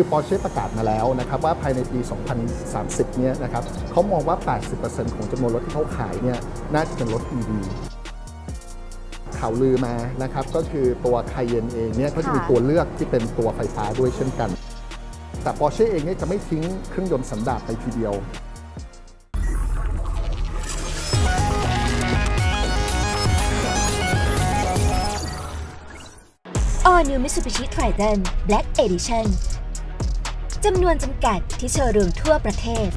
คือ Porsche ประกาศมาแล้วนะครับว่าภายในปี 2030 เนี่ยนะครับเขามองว่า 80%ของจำนวนรถที่เขาขายเนี่ยน่าจะเป็นรถ EV ข่าวลือมานะครับก็คือตัว Cayenne เองเนี่ยก็จะมีค่ะตัวเลือกที่เป็นตัวไฟฟ้าด้วยเช่นกัน แต่ Porsche เองเนี่ยจะไม่ทิ้งเครื่องยนต์สันดาปไปทีเดียว All New Mitsubishi Triton Black Edition จำนวนจำกัดที่โชว์รูมทั่วประเทศ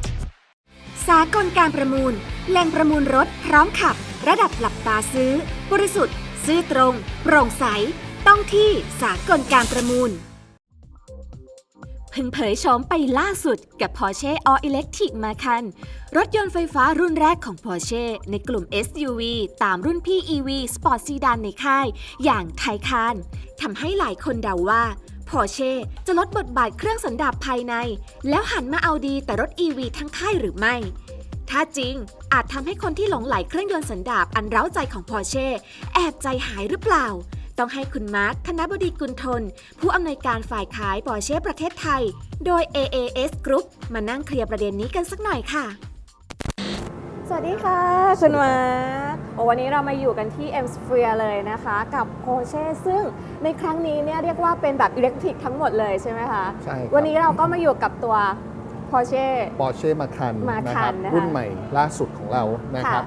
สากลการประมูล แหล่งประมูลรถพร้อมขับ ระดับหลับตาซื้อ บริสุทธิ์ ซื้อตรง โปร่งใส ต้องที่สากลการประมูลเพิ่งเผยโฉมไปล่าสุดกับ Porsche All Electric Macan รถยนต์ไฟฟ้ารุ่นแรกของ Porsche ในกลุ่ม SUV ตามรุ่นพี่ EV Sport Sedan ในค่าย อย่างไทคานทำให้หลายคนเดาว่า Porsche จะลดบทบาทเครื่องสันดาปภายใน แล้วหันมาเอาดีแต่รถ EV ทั้งค่ายหรือไม่ ถ้าจริงอาจทำให้คนที่หลงไหลเครื่องยนต์สันดาปอันเร้าใจของ Porsche แอบใจหายหรือเปล่า ต้องให้คุณมาร์คธนบดีกุลทน ผู้อำนวยการฝ่ายขาย Porsche ประเทศไทย โดย AAS Group มานั่งเคลียร์ประเด็นนี้กันสักหน่อยค่ะ สวัสดีค่ะ คุณมาร์ค วันนี้เรามาอยู่กันที่ M Sphere เลยนะคะ กับ Porsche ซึ่งในครั้งนี้เนี่ยเรียกว่าเป็นแบบอิเล็กทริกทั้งหมดเลยใช่ไหมคะ ใช่ครับวันนี้เราก็มาอยู่กับตัว Porsche Porsche Macan Macan นะครับนะคะรุ่นใหม่ล่าสุดของเรานะครับ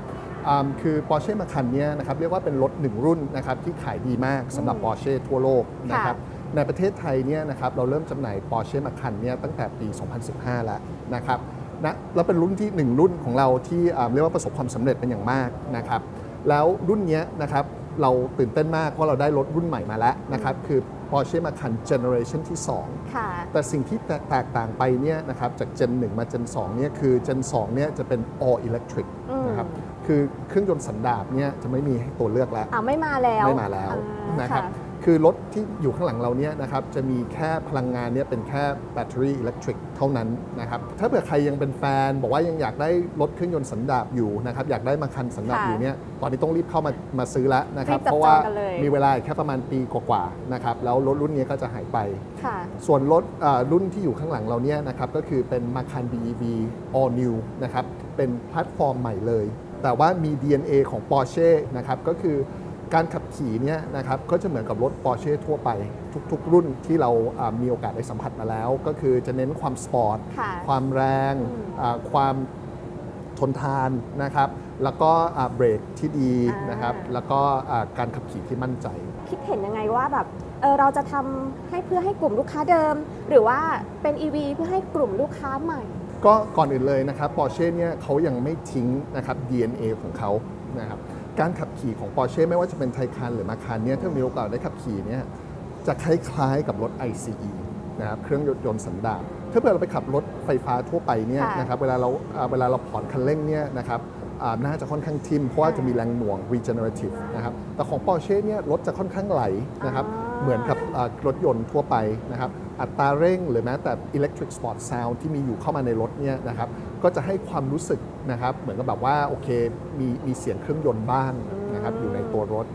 อ่าคือ Porsche Macan เนี่ยนะครับเรียกว่าเป็นรถหนึ่งรุ่นนะครับที่ขายดีมากสำหรับอืม Porsche ทั่วโลกนะครับค่ะในประเทศไทยเนี่ยนะครับเราเริ่มจำหน่าย Porsche Macan เนี่ยตั้งแต่ปี 2015 แล้วนะครับ นะแล้วเป็นรุ่นที่หนึ่งรุ่นของเราที่อ่าเรียกว่าประสบความสำเร็จเป็นอย่างมากนะครับแล้วรุ่นเนี้ยนะครับเราตื่นเต้นมากเพราะเราได้รถรุ่นใหม่มาแล้วนะครับคือ Porsche Macan Generation ที่2ค่ะแต่สิ่งที่แตแตกต่างไปเนี่ยนะครับจาก Gen 1 มา Gen 2เนี่ยคือ Gen 2เนี่ยจะเป็น all electric อืมนะครับคือเครื่องยนต์สันดาปเนี่ยจะไม่มีให้ตัวเลือกแล้วอ่าไม่มาแล้วไม่มาแล้วอ่านะครับ ค่ะคือรถที่อยู่ข้างหลังเราเนี่ยนะครับจะมีแค่พลังงานเนี่ยเป็นแค่แบตเตอรี่อิเล็กทริกเท่านั้นนะครับถ้าเผื่อใครยังเป็นแฟน บอกว่ายังอยากได้รถเครื่องยนต์สันดาปอยู่นะครับอยากได้มาคันสันดาปค่ะอยู่เนี่ยตอนนี้ต้องรีบเข้ามามาซื้อแล้วนะครับรีบจับเพราะว่าจองกันเลยมีเวลาอีกแค่ประมาณปีกว่าๆนะครับแล้วรถรุ่นนี้ก็จะหายไปค่ะส่วนรถอ่ารุ่นที่อยู่ข้างหลังเราเนี่ยนะครับก็คือเป็น Macan BEV All New นะครับเป็นแพลตฟอร์มใหม่เลย แต่ว่ามี DNA ของ Porsche นะครับก็คือ การขับขี่เนี่ยนะครับก็จะเหมือนกับรถ Porsche ทั่วไป ทุกๆ รุ่นที่เราอ่ามีโอกาสได้สัมผัสมาแล้ว ก็คือจะเน้นความสปอร์ตค่ะความแรงอืมอ่าความทนทานนะครับ แล้วก็อ่าเบรกที่ดีอ่านนะครับ แล้วก็อ่าการขับขี่ที่มั่นใจ คิดเห็นยังไงว่าแบบเออเราจะทำให้เพื่อให้กลุ่มลูกค้าเดิม หรือว่าเป็น EV เพื่อให้กลุ่มลูกค้าใหม่ ก็ก่อนอื่นเลยนะครับ Porsche เนี่ยเขายังไม่ทิ้งนะครับ DNA ของเขานะครับ การขับขี่ของ Porsche ไม่ว่าจะเป็นไทคานหรือมาคานเนี่ยถ้ามีโอกาสได้ขับขี่เนี่ยจะคล้ายๆกับรถ ICE นะครับเครื่องยนต์สันดาปถ้าเกิดเราไปขับรถไฟฟ้าทั่วไปเนี่ยค่ะนะครับเวลาเราอ่าเวลาเราผ่อนคันเร่งเนี่ยนะครับอ่าน่าจะค่อนข้างทิมเพราะว่าจะมีแรงหน่วง regenerative นะครับแต่ของ Porsche เนี่ยรถจะค่อนข้างไหลนะครับอ่าเหมือนกับอ่ารถยนต์ทั่วไปนะครับ อัตราเร่ง หรือแม้แต่ electric sport sound ที่มีอยู่เข้ามาในรถเนี่ยนะครับก็จะให้ความรู้สึกนะครับเหมือนกับแบบว่าโอเคมีมีเสียงเครื่องยนต์บ้างนะครับอยู่ในตัวรถ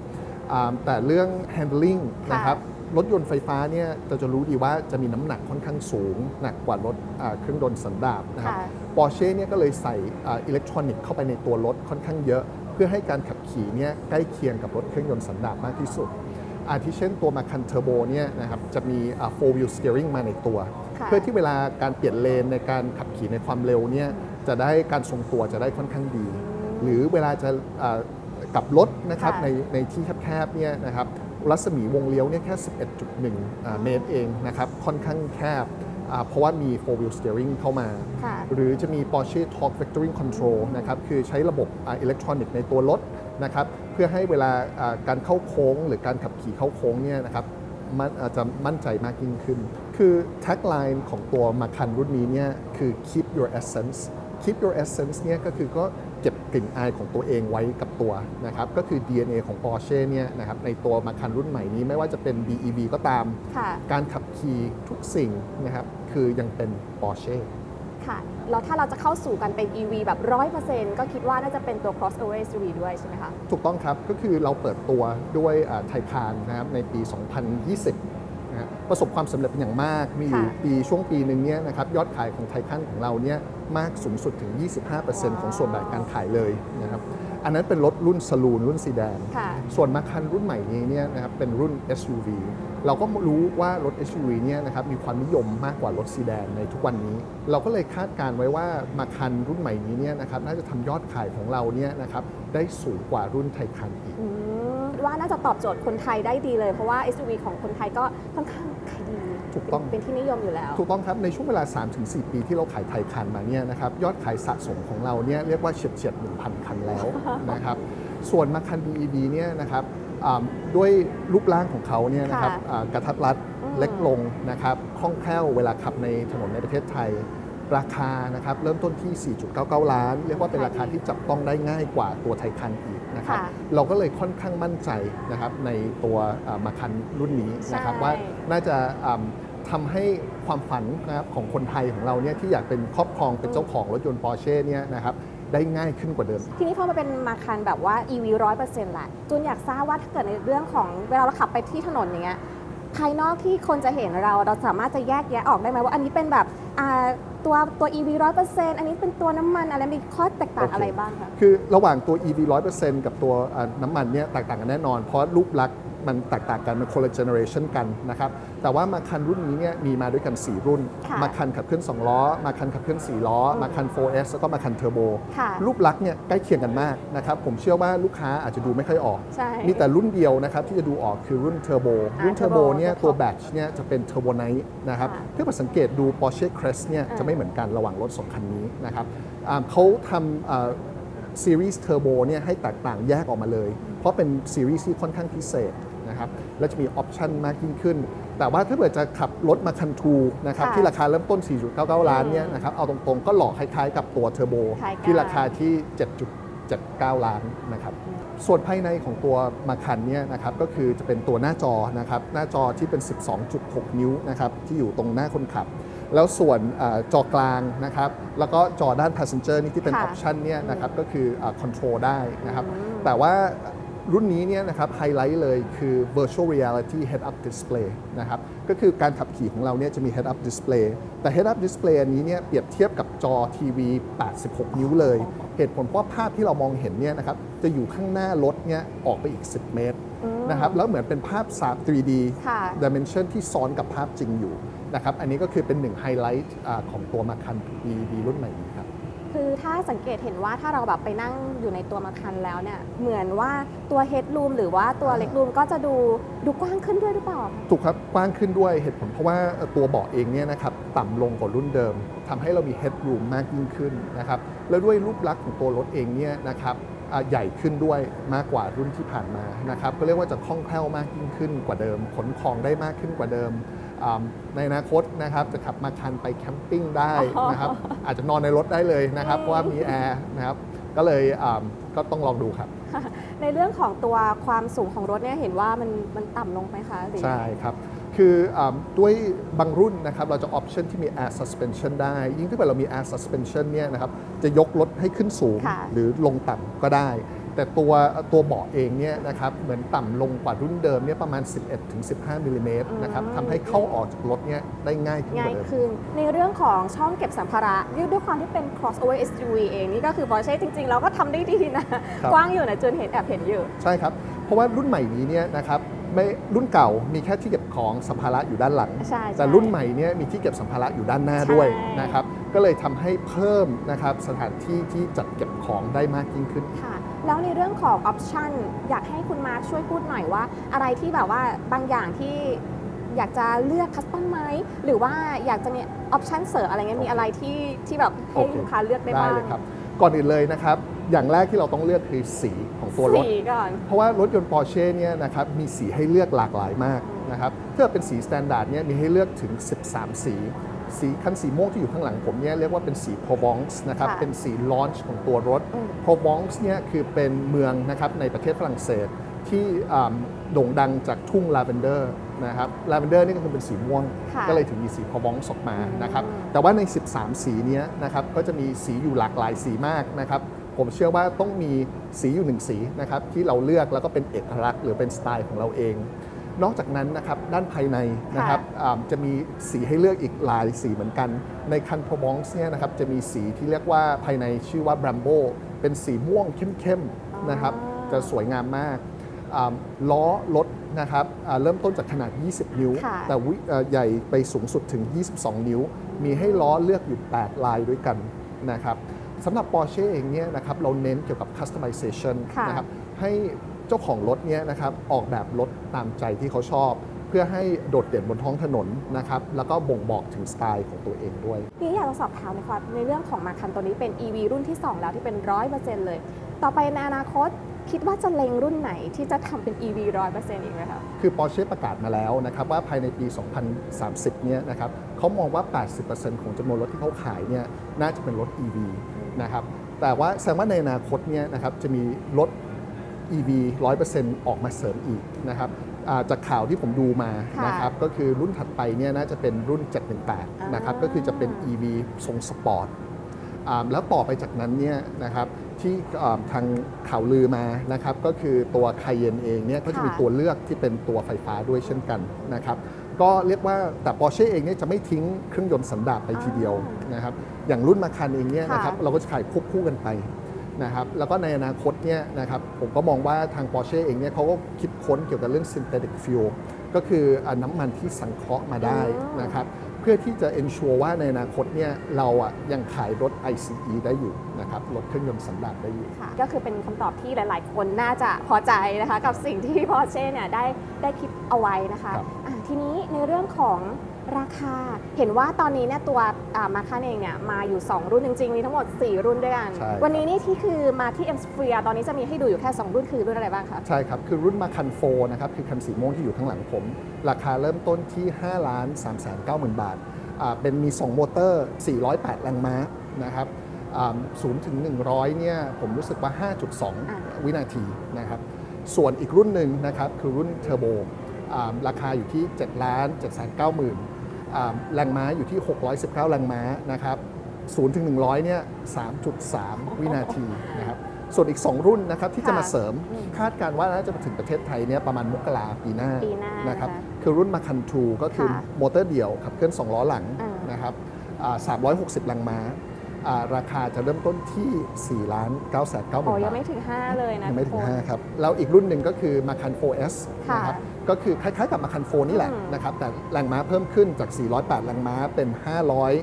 อ่าแต่เรื่อง handling ค่ะนะครับรถยนต์ไฟฟ้าเนี่ยเราจะรู้ดีว่าจะมีน้ำหนักค่อนข้างสูง หนักกว่ารถอ่าเครื่องยนต์สันดาปนะครับค่ะปอร์เช่เนี่ยก็เลยใส่อิเล็กทรอนิกส์เข้าไปในตัวรถค่อนข้างเยอะ เพื่อให้การขับขี่เนี่ยใกล้เคียงกับรถเครื่องยนต์สันดาปมากที่สุด อาทิเช่นตัวมาคันเทอร์โบเนี่ยนะครับจะมีอ่า four wheel steering มาในตัว ค่ะ เพื่อที่เวลาการเปลี่ยนเลนในการขับขี่ในความเร็วเนี่ยจะได้การทรงตัวจะได้ค่อนข้างดี หรือเวลาจะอ่ากลับรถนะครับค่ะ ในในที่แคบๆเนี่ยนะครับรัศมีวงเลี้ยวเนี่ยแค่ 11.1อ่าเมตรเองนะครับค่อนข้างแคบอ่าเพราะว่ามี four wheel steering เข้ามา ค่ะ หรือจะมี Porsche Torque Vectoring Control นะครับ คือใช้ระบบอิเล็กทรอนิกส์ในตัวรถ นะครับเพื่อให้เวลาอ่าการเข้าโค้ง หรือการขับขี่เข้าโค้งเนี่ยนะครับมันอาจจะมั่นใจมากยิ่งขึ้น คือ tagline ของตัวมาคันรุ่นนี้เนี่ยคือ keep your essence keep your essence เนี่ยก็คือก็เก็บกลิ่นอายของตัวเองไว้กับตัวนะครับก็คือ DNA ของ Porsche เนี่ยนะครับในตัวมาคันรุ่นใหม่นี้ไม่ว่าจะเป็น BEV ก็ตามค่ะการขับขี่ทุกสิ่งนะครับคือยังเป็น Porsche ค่ะแล้วถ้าเราจะเข้าสู่กันเป็น EV แบบ 100%ก็คิดว่าน่าจะเป็นตัว crossover SUV ด้วยใช่ไหมคะ ถูกต้องครับ ก็คือเราเปิดตัวด้วยไทคานนะครับในปี 2020นะฮะประสบความสำเร็จเป็นอย่างมาก มีอยู่ค่ะปีช่วงปีหนึ่งเนี่ยนะครับยอดขายของไทคันของเราเนี่ยมากสูงสุดถึง 25%ของส่วนแบ่งการขายเลยนะครับ อันนั้นเป็นรถรุ่นสลูนรุ่นซีแดน ค่ะ ส่วนมาคันรุ่นใหม่นี้เนี่ยนะครับเป็นรุ่น SUV เราก็รู้ว่ารถ SUV เนี่ยนะครับมีความนิยมมากกว่ารถซีแดนในทุกวันนี้ เราก็เลยคาดการณ์ไว้ว่ามาคันรุ่นใหม่นี้เนี่ยนะครับน่าจะทำยอดขายของเราเนี่ยนะครับได้สูงกว่ารุ่นไทคันอีก อืม ว่าน่าจะตอบโจทย์คนไทยได้ดีเลย เพราะว่า SUV ของคนไทยก็ค่อนข้างขายดีถูกต้องเป็นที่นิยมอยู่แล้ว ถูกต้องครับ ในช่วงเวลา 3-4 ปีที่เราขายไทยคันมาเนี่ยนะครับยอดขายสะสมของเราเนี่ยเรียกว่าเฉียดเฉียด1,000 คันแล้วนะครับส่วนมาคัน BEV เนี่ยนะครับอ่าด้วยรูปร่างของเขาเนี่ยนะครับค่ะอ่ากระทัดรัดอืมเล็กลงนะครับคล่องแคล่วเวลาขับในถนนในประเทศไทย ราคานะครับเริ่มต้นที่ 4.99 ล้าน เรียกว่าเป็นราคาที่จับต้องได้ง่ายกว่าตัวไทยคันอีกนะครับค่ะเราก็เลยค่อนข้างมั่นใจนะครับในตัวอ่ามาคันรุ่นนี้นะครับใช่ ว่าน่าจะอ่าทำให้ความฝันนะครับของคนไทยของเราเนี่ยที่อยากเป็นครอบครองเป็นเจ้าของรถยนต์ปอร์เช่เนี่ยนะครับได้ง่ายขึ้นกว่าเดิม ทีนี้พอมาเป็นมาคันแบบว่า EV ร้อยเปอร์เซ็นต์ละจูนอยากทราบว่าถ้าเกิดในเรื่องของเวลาเราขับไปที่ถนนอย่างเงี้ย ภายนอกที่คนจะเห็นเราเราสามารถจะแยกแยะออกได้ไหมว่าอันนี้เป็นแบบอ่าตัวตัว EV ร้อยเปอร์เซ็นต์อันนี้เป็นตัวน้ำมันอะไรมีข้อแตกต่างโอเคอะไรบ้างคะ คือระหว่างตัว EV 100%กับตัวอ่าน้ำมันเนี่ยแตกต่างกันแน่นอน เพราะรูปลักษณ์ มันแตกต่างกันมันคนละเจเนอเรชันกันนะครับแต่ว่ามาคันรุ่นนี้เนี่ยมีมาด้วยกัน 4 รุ่นค่ะมาคันขับเคลื่อน2ล้อ มาคันขับเคลื่อน4ล้อ มาคัน 4S แล้วก็มาคันเทอร์โบค่ะรูปลักษณ์เนี่ยใกล้เคียงกันมากนะครับผมเชื่อว่าลูกค้าอาจจะดูไม่ค่อยออกใช่มีแต่รุ่นเดียวนะครับที่จะดูออกคือรุ่นเทอร์โบอ่ารุ่นเทอร์โบ Turbo เนี่ยตัวตัวท็อปแบตเนี่ยจะเป็นเทอร์โบไนท์นะครับค่ะถ้าเราสังเกตดู Porsche Crest เนี่ยอ่าจะไม่เหมือนกันระหว่างรถสองคันนี้นะครับอ่าเขาทำซีรีส์เทอร์โบเนี่ยให้แตกต่างแยกออกมาเลย เพราะเป็นซีรีส์ที่ค่อนข้างพิเศษ นะครับและจะมีออปชันมากยิ่งขึ้น แต่ว่าถ้าเกิดจะขับรถมาคันทูนะครับค่ะที่ราคาเริ่มต้น 4.99 ล้านเนี่ยอืมนะครับเอาตรงๆก็หลอกคล้ายๆกับตัวเทอร์โบคล้ายกัน ที่ราคาที่ 7.79 ล้านนะครับ ส่วนภายในของตัวมาคันเนี่ยนะครับก็คือจะเป็นตัวหน้าจอนะครับหน้าจอที่เป็น 12.6 นิ้วนะครับที่อยู่ตรงหน้าคนขับ แล้วส่วนอาจอกลางนะครับแล้วก็จอด้าน passenger นี่ที่เป็นอค่ะ อปชันเนี่ยนะครับก็คืออา control ได้นะครับอืมแต่ว่า รุ่นนี้เนี่ยนะครับไฮไลท์เลยคือ virtual reality head up display นะครับก็คือการขับขี่ของเราเนี่ยจะมี head up display แต่ head up display อันนี้เนี่ยเปรียบเทียบกับจอทีวี 86 นิ้วเลย เหตุผลเพราะว่าภาพที่เรามองเห็นเนี่ยนะครับจะอยู่ข้างหน้ารถเนี่ยออกไปอีก 10 เมตรอืมนะครับแล้วเหมือนเป็นภาพ3 3D ค่ะ dimension ที่ซ้อนกับภาพจริงอยู่นะครับอันนี้ก็คือเป็นหนึ่งไฮไลท์อ่าของตัวมาคัน EV รุ่นใหม่นี้ ครับคือถ้าสังเกตเห็นว่าถ้าเราแบบไปนั่งอยู่ในตัวมาคันแล้วเนี่ยเหมือนว่าตัวเฮด o ูมหรือว่าตัวเล็ก o ูมก็จะดูดูกว้างขึ้นด้วยหรือเปล่าถูกครับกว้างขึ้นด้วยเหตุผลเพราะว่าตัวเบาะเองเนี่ยนะครับต่ำลงกว่ารุ่นเดิมทำให้เรามี headroom มากยิ่งขึ้นนะครับแล้วด้วยรูปลักษณ์ของตัวรถเองเนี่ยนะครับอ่าใหญ่ขึ้นด้วยมากกว่ารุ่นที่ผ่านมานะครับก็เรียกว่าจะคล่องแคล่วมากยิ่งขึ้นกว่าเดิม ขนของได้มากขึ้นกว่าเดิมอ่า ในอนาคตนะครับจะขับมาคันไปแคมปิ้งได้นะครับอาจจะนอนในรถได้เลยนะครับเพราะว่ามีแอร์นะครับก็เลยอ่าก็ต้องลองดูครับ ในเรื่องของตัวความสูงของรถเนี่ยเห็นว่ามันมันต่ำลงไหมคะหรือใช่ครับคืออาด้วยบางรุ่นนะครับเราจะออปชันที่มี air suspension ได้ ยิ่งถ้าเกิดเรามี air suspension เนี่ยนะครับจะยกรถให้ขึ้นสูงค่ะหรือลงต่ำก็ได้ แต่ตัวตัวเบาะเองเนี่ยนะครับเหมือนต่ำลงกว่ารุ่นเดิมเนี่ยประมาณ 11-15มิลลิเมตรนะครับทำให้เข้าออกจากรถเนี่ยได้ง่ายขึ้นกง่ายว่าเดิมขึ้น ในเรื่องของช่องเก็บสัมภาระด้วยความที่เป็น crossover SUV เองนี่ก็คือ Porsche จริงๆ เราก็ทำได้ดีนะครับกว้างอยู่นะจนเห็นแอบเห็นอยู่ ใช่ครับ เพราะว่ารุ่นใหม่นี้เนี่ยนะครับไม่รุ่นเก่ามีแค่ที่เก็บของสัมภาระอยู่ด้านหลังใช่ใช่แต่รุ่นใหม่เนี่ยมีที่เก็บสัมภาระอยู่ด้านหน้าด้วยใช่นะครับ ก็เลยทำให้เพิ่มนะครับสถานที่ที่จัดเก็บของได้มากยิ่งขึ้นค่ะ แล้วในเรื่องของ option อยากให้คุณมาร์คช่วยพูดหน่อยว่า อะไรที่แบบว่าบางอย่างที่อยากจะเลือกคัสตอมไหมหรือว่าอยากจะมี option เสริมอะไรเงี้ยมีอะไรที่ที่แบบให้โอเคลูกค้าเลือกได้ได้บ้างเลยครับ ก่อนอื่นเลยนะครับ อย่างแรกที่เราต้องเลือกคือสีของตัวรถ สีก่อน เพราะว่ารถยนต์ Porsche เนี่ยนะครับมีสีให้เลือกหลากหลายมากนะครับถ้าเป็นสีสแตนดาร์ดเนี่ยมีให้เลือกถึง 13 สี สีคันสีม่วงที่อยู่ข้างหลังผมเนี่ยเรียกว่าเป็นสี Provence นะครับ ค่ะเป็นสีลอนช์ของตัวรถ อืม Provence เนี่ยคือเป็นเมืองนะครับในประเทศฝรั่งเศสที่อ่าโด่งดังจากทุ่งลาเวนเดอร์นะครับลาเวนเดอร์นี่ก็คือเป็นสีม่วง ค่ะก็เลยถึงมีสี Provence ออกมาอืมนะครับแต่ว่าใน 13 สีเนี้ยนะครับก็จะมีสีอยู่หลากหลายสีมากนะครับ ผมเชื่อว่าต้องมีสีอยู่หนึ่งสีนะครับที่เราเลือกแล้วก็เป็นเอกลักษณ์หรือเป็นสไตล์ของเราเอง นอกจากนั้นนะครับด้านภายในนะครับอ่าจะมีสีให้เลือกอีกหลายสีเหมือนกัน ในคันโ r บองส์เนี่ยนะครับจะมีสีที่เรียกว่าภายในชื่อว่า Brambo เป็นสีม่วงเข้มๆนะครับจะสวยงามมากอ่าล้อรถนะครับอ่าเริ่มต้นจากขนาด 20 นิ้วค่ะแต่วิเอ่อใหญ่ไปสูงสุดถึง 22 นิ้ว มีให้ล้อเลือกอยู่ 8 ลายด้วยกันนะครับสำหรับ Porsche เองเนี่ยนะครับเราเน้นเกี่ยวกับ customization ค่ะนะครับให้ เจ้าของรถเนี่ยนะครับออกแบบรถตามใจที่เขาชอบ เพื่อให้โดดเด่นบนท้องถนนนะครับแล้วก็บ่งบอกถึงสไตล์ของตัวเองด้วย นี่อยากจะสอบถามเลยค่ะในเรื่องของมาคันตัวนี้เป็น EV รุ่นที่ 2 แล้วที่เป็น 100%เลย ต่อไปในอนาคตคิดว่าจะเล็งรุ่นไหนที่จะทำเป็น EV 100%อีกไหมคะ คือ Porsche ประกาศมาแล้วนะครับว่าภายในปี 2030 เนี่ยนะครับเขามองว่า 80%ของจำนวนรถที่เขาขายเนี่ยน่าจะเป็นรถ EV นะครับ แต่ว่าแสดงว่าในอนาคตเนี่ยนะครับจะมีรถ EV 100%ออกมาเสริมอีกนะครับอ่าจากข่าวที่ผมดูมาค่ะนะครับก็คือรุ่นถัดไปเนี่ยน่าจะเป็นรุ่น 718นะครับก็คือจะเป็น EV ทรงสปอร์ตอ่าแล้วต่อไปจากนั้นเนี่ยนะครับที่อ่าทางข่าวลือมานะครับก็คือตัวไคเยนเองเนี่ยก็จะมีค่ะตัวเลือกที่เป็นตัวไฟฟ้าด้วยเช่นกันนะครับก็เรียกว่าแต่ Porsche เองเนี่ยจะไม่ทิ้งเครื่องยนต์สันดาปไปทีเดียวนะครับอย่างรุ่นมาคันเองเนี่ยนะครับค่ะเราก็จะขายควบคู่กันไป นะครับแล้วก็ในอนาคตเนี่ยนะครับผมก็มองว่าทาง Porsche เองเนี่ยเขาก็คิดค้นเกี่ยวกับเรื่อง synthetic fuel ก็คืออ่าน้ำมันที่สังเคราะห์มาได้อืมนะครับเพื่อที่จะ ensure ว่าในอนาคตเนี่ยเราอะยังขายรถ ICE ได้อยู่นะครับรถเครื่องยนต์สันดาปได้อยู่ค่ะก็คือเป็นคำตอบที่หลาย ๆ คนน่าจะพอใจนะคะกับสิ่งที่ Porsche เนี่ยได้ได้คิดเอาไว้นะคะครับอะทีนี้ในเรื่องของ ราคาเห็นว่าตอนนี้เนี่ยตัวมาคันเองเนี่ยมาอยู่ 2 รุ่นจริงๆ มีทั้งหมด 4 รุ่นด้วยกัน ใช่ครับ วันนี้นี่ที่คือมาที่ M Sphere ตอนนี้จะมีให้ดูอยู่แค่ 2 รุ่นคือรุ่นอะไรบ้างคะ ใช่ครับ คือรุ่นมาคันโฟนะครับคือคันสีม่วงที่อยู่ข้างหลังผม ราคาเริ่มต้นที่ 5 ล้าน3 9 0 0 0 0บาทอ่าเป็นมี2มอเตอร์ 408 แรงม้านะครับศูนย์ถึง 100 เนี่ย ผมรู้สึกว่า อ่า 5.2 วินาทีนะครับ ส่วนอีกรุ่นหนึ่งนะครับ คือรุ่นเทอร์โบราคาอยู่ที่ 7 ล้าน7 9 0 0 0 0อ่า แรงม้าอยู่ที่ 619 แรงม้านะครับ0ถึง100 เนี่ย 3.3 วินาทีนะครับ ส่วนอีก 2 รุ่นนะครับที่จะมาค่ะเสริมอืมคาดการณ์ว่าน่าจะมาถึงประเทศไทยเนี่ยประมาณมกราปีหน้าปีหน้านะครับนะคะคือรุ่นมาคันทูก็คือค่ะมอเตอร์เดี่ยวขับเคลื่อน 2 ล้อหลังอ่านนะครับอ่า360 แรงม้าอ่าราคาจะเริ่มต้นที่4ล้าน9แสน9หโอ้มื่นยับางทไม่ถึง 5 เลยนะยังไม่ถึทุงกคน5ครับ แล้วอีกรุ่นหนึ่งก็คือมาคัน 4S ค่ะนะครับ ก็คือคล้ายๆกับมาคัน4นี่แหละอืมนะครับแต่แรงม้าเพิ่มขึ้นจาก 408 แรงม้าเป็น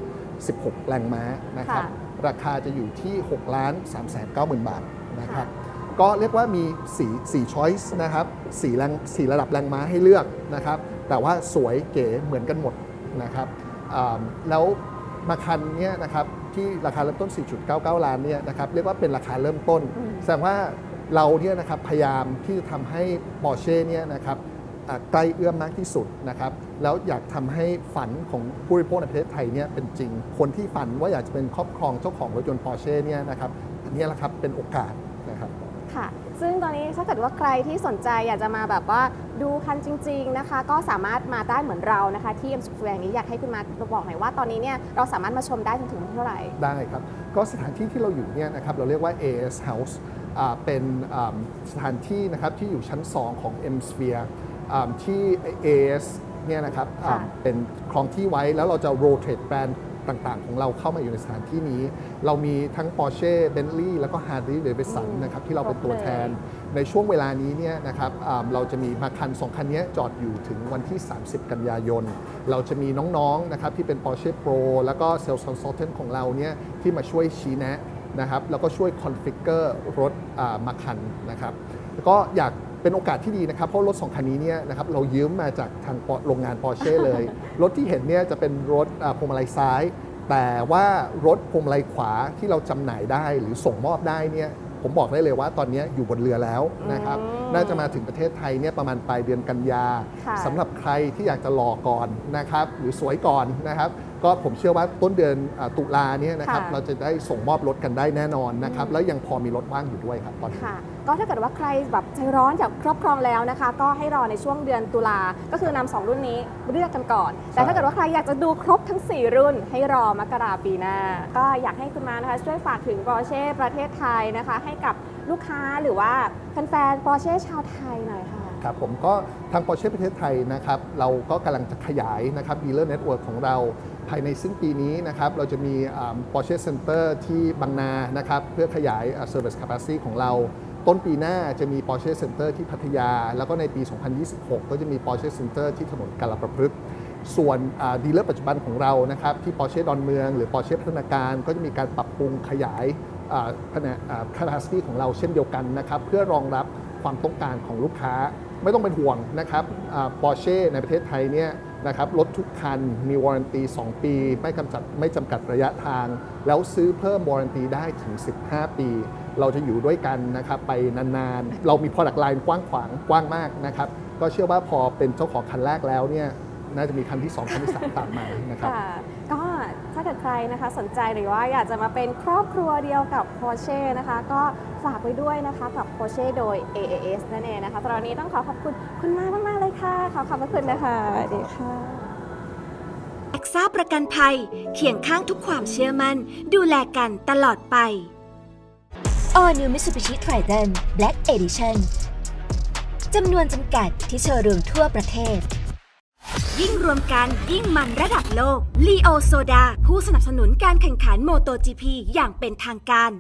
516 แรงม้านะครับราคาจะอยู่ที่ 6 ล้าน3แสน9หมื่นบาทนะครับก็เรียกว่ามี4 4 choice นะครับ4แรง4ระดับแรงม้าให้เลือกนะครับแต่ว่าสวยเก๋เหมือนกันหมดนะครับอ่าแล้วมาคันเนี้ยนะครับที่ราคาเริ่มต้น 4.99 ล้านเนี่ยนะครับเรียกว่าเป็นราคาเริ่มต้นอืมแสดงว่าเราเนี่ยนะครับพยายามที่จะทำให้ Porsche เนี่ยนะครับอ่า ใกล้เอื้อมมากที่สุดนะครับแล้วอยากทำให้ฝันของผู้บริโภคในประเทศไทยเนี่ยเป็นจริง คนที่ฝันว่าอยากจะเป็นครอบครองเจ้าของรถยนต์ Porsche เนี่ยนะครับอันเนี้ยแหละครับเป็นโอกาสนะครับค่ะซึ่งตอนนี้ถ้าเกิดว่าใครที่สนใจอยากจะมาแบบว่าดูคันจริง ๆนะคะ ก็สามารถมาได้เหมือนเรานะคะ ที่ M Square นี้อยากให้คุณมาบอกหน่อยว่าตอนนี้เนี่ยเราสามารถมาชมได้จนถึงวันที่เท่าไหร่ ได้ครับ ก็สถานที่ที่เราอยู่เนี่ยนะครับ เราเรียกว่า AS House อ่าเป็นอ่าสถานที่นะครับที่อยู่ชั้น 2 ของ M Sphere อ่า ที่ AS เนี่ยนะครับอ่าค่ะเป็นครองที่ไว้แล้วเราจะ rotate แบรนด์ต่างๆ ของเราเข้ามาอยู่ในสถานที่นี้ เรามีทั้ง Porsche Bentley แล้วก็ Harley Davidson อืมนะครับที่เราเป็นตัวครบเลยแทน ในช่วงเวลานี้เนี่ยนะครับอ่าเราจะมีมาคัน 2 คันเนี้ยจอดอยู่ถึงวันที่ 30 กันยายน เราจะมีน้องๆนะครับที่เป็น Porsche Pro แล้วก็ Sales Consultant ของเราเนี่ยที่มาช่วยชี้แนะนะครับแล้วก็ช่วยคอนฟิกเกอร์รถอ่ามาคันนะครับแล้วก็อยาก เป็นโอกาสที่ดีนะครับ เพราะรถ 2 คันนี้เนี่ยนะครับเรายืมมาจากทางโรงงาน Porsche เลย รถที่เห็นเนี่ยจะเป็นรถอ่าพวงมาลัยซ้าย แต่ว่ารถพวงมาลัยขวาที่เราจำหน่ายได้หรือส่งมอบได้เนี่ยผมบอกได้เลยว่าตอนนี้อยู่บนเรือแล้วนะครับอืมน่าจะมาถึงประเทศไทยเนี่ยประมาณปลายเดือนกันยาค่ะสำหรับใครที่อยากจะรอก่อนนะครับหรือสวยก่อนนะครับ ก็ผมเชื่อว่าต้นเดือนอาตุลาเนี่ยนะครับค่ะเราจะได้ส่งมอบรถกันได้แน่นอนนะครับแล้วยังพอมีรถว่างอยู่ด้วยครับตอนนี้ค่ะ ก็ถ้าเกิดว่าใครแบบใจร้อนอยากครอบครองแล้วนะคะ ก็ให้รอในช่วงเดือนตุลา ก็คือนำสองรุ่นนี้เลือกกันก่อน แต่ถ้าเกิดว่าใครอยากจะดูครบทั้ง 4 รุ่น ให้รอมกราปีหน้า ก็อยากให้คุณมานะคะช่วยฝากถึง Porsche ประเทศไทยนะคะ ให้กับลูกค้าหรือว่าแฟนๆ Porsche ชาวไทยหน่อยค่ะ ครับผมก็ทาง Porsche ประเทศไทยนะครับเราก็กำลังจะขยายนะครับดีลเลอร์เน็ตเวิร์กของเราภายในสิ้นปีนี้นะครับเราจะมีอ่า Porsche Center ที่บางนานะครับเพื่อขยายอ่า Service Capacity ของเรา ต้นปีหน้าจะมี Porsche Center ที่พัทยา แล้วก็ในปี 2026 ก็จะมี Porsche Center ที่ถนนกาลประพฤกษ์ส่วนดีลเลอร์ปัจจุบันของเรานะครับที่ Porsche ดอนเมือง หรือ Porsche พัฒนาการก็จะมีการปรับปรุงขยายอ่าแผนกอ่า capacity ของเราเช่นเดียวกันนะครับเพื่อรองรับความต้องการของลูกค้าไม่ต้องเป็นห่วงนะครับปอร์เช่ในประเทศไทยเนี่ย นะครับรถทุกคันมีวอร์ันตี 2 ปี ไม่กำจัดไม่จำกัดระยะทาง แล้วซื้อเพิ่มวอร์ันตีได้ถึง 15 ปี เราจะอยู่ด้วยกันนะครับไปนานๆ เรามี product line กว้างขวางกว้างมากนะครับก็เชื่อว่าพอเป็นเจ้าของคันแรกแล้วเนี่ยน่าจะมีคันที่ 2 คันที่ 3 ตามมานะครับ ก็ถ้าเกิดใครนะคะสนใจหรือว่าอยากจะมาเป็นครอบครัวเดียวกับ Porsche นะคะ ก็ฝากไว้ด้วยนะคะกับ Porsche โดย AAS นั่นเองนะคะสำหรับวันนี้ต้องขอขอบคุณคุณมากมากๆเลยค่ะ ขอขอบพระคุณนะคะสวัสดีค่ะแอคซ่าประกันภัยเคียงข้างทุกความเชื่อมั่น ดูแลกันตลอดไป All New Mitsubishi Triton Black Edition จำนวนจำกัดที่โชว์รูมทั่วประเทศ ยิ่งรวมกันยิ่งมันระดับโลก ลีโอโซดา ผู้สนับสนุนการแข่งขันโมโตจีพีอย่างเป็นทางการ